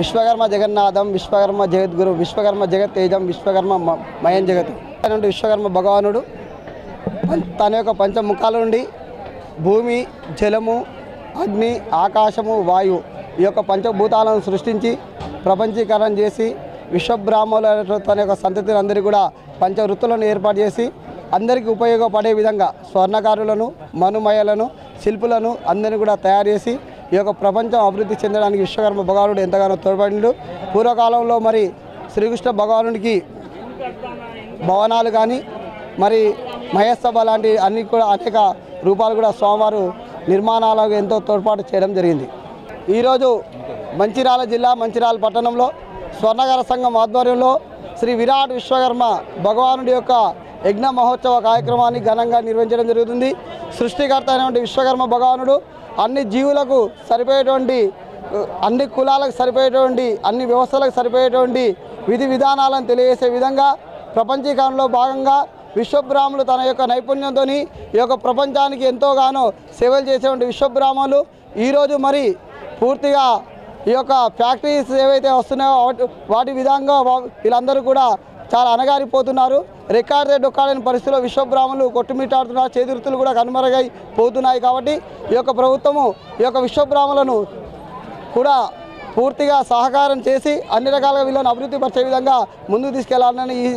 విశ్వకర్మ జగన్నాథం విశ్వకర్మ జగద్గురు విశ్వకర్మ జగత్ తేజం విశ్వకర్మ మ- మయం జగత్. నుండి విశ్వకర్మ భగవానుడు తన యొక్క పంచముఖాల నుండి భూమి జలము అగ్ని ఆకాశము వాయువు ఈ యొక్క పంచభూతాలను సృష్టించి ప్రపంచీకరణ చేసి విశ్వబ్రాహ్మణుల తన యొక్క సంతతిని అందరికీ కూడా పంచవృత్తులను ఏర్పాటు చేసి అందరికీ ఉపయోగపడే విధంగా స్వర్ణకారులను మనుమయలను శిల్పులను అందరినీ కూడా తయారు చేసి ఈ యొక్క ప్రపంచం అభివృద్ధి చెందడానికి విశ్వకర్మ భగవానుడు ఎంతగానో తోడ్పడిండు. పూర్వకాలంలో మరి శ్రీకృష్ణ భగవానుడికి భవనాలు కానీ మరి మహేస్తభ లాంటి అన్ని కూడా అనేక రూపాలు కూడా స్వామివారు నిర్మాణాలకు ఎంతో తోడ్పాటు చేయడం జరిగింది. ఈరోజు మంచిర్యాల జిల్లా మంచిర్యాల పట్టణంలో స్వర్ణగర సంఘం ఆధ్వర్యంలో శ్రీ విరాట్ విశ్వకర్మ భగవానుడి యొక్క యజ్ఞ మహోత్సవ కార్యక్రమాన్ని ఘనంగా నిర్వహించడం జరుగుతుంది. సృష్టికర్త అయినటువంటి విశ్వకర్మ భగవానుడు అన్ని జీవులకు సరిపోయేటువంటి అన్ని కులాలకు సరిపోయేటువంటి అన్ని వ్యవస్థలకు సరిపోయేటువంటి విధి విధానాలను తెలియజేసే విధంగా ప్రపంచీకరణలో భాగంగా విశ్వబ్రాహ్మణులు తన యొక్క నైపుణ్యంతో ఈ యొక్క ప్రపంచానికి ఎంతోగానో సేవలు చేసేటువంటి విశ్వబ్రాహ్మణులు ఈరోజు మరి పూర్తిగా ఈ యొక్క ఫ్యాక్టరీస్ ఏవైతే వస్తున్నాయో వాటి వాటి విధంగా వీళ్ళందరూ కూడా చాలా అనగారిపోతున్నారు రికార్డ్ రేట్ ఒక్కడైన పరిస్థితిలో విశ్వబ్రాహ్మణులు కొట్టుమిటాడుతున్నారు చేతివృత్తులు కూడా కనుమరుగై పోతున్నాయి కాబట్టి ఈ యొక్క ప్రభుత్వము ఈ యొక్క విశ్వబ్రాహ్మణులను కూడా పూర్తిగా సహకారం చేసి అన్ని రకాలుగా వీళ్ళని అభివృద్ధి పరిచే విధంగా ముందుకు తీసుకెళ్ళాలని ఈ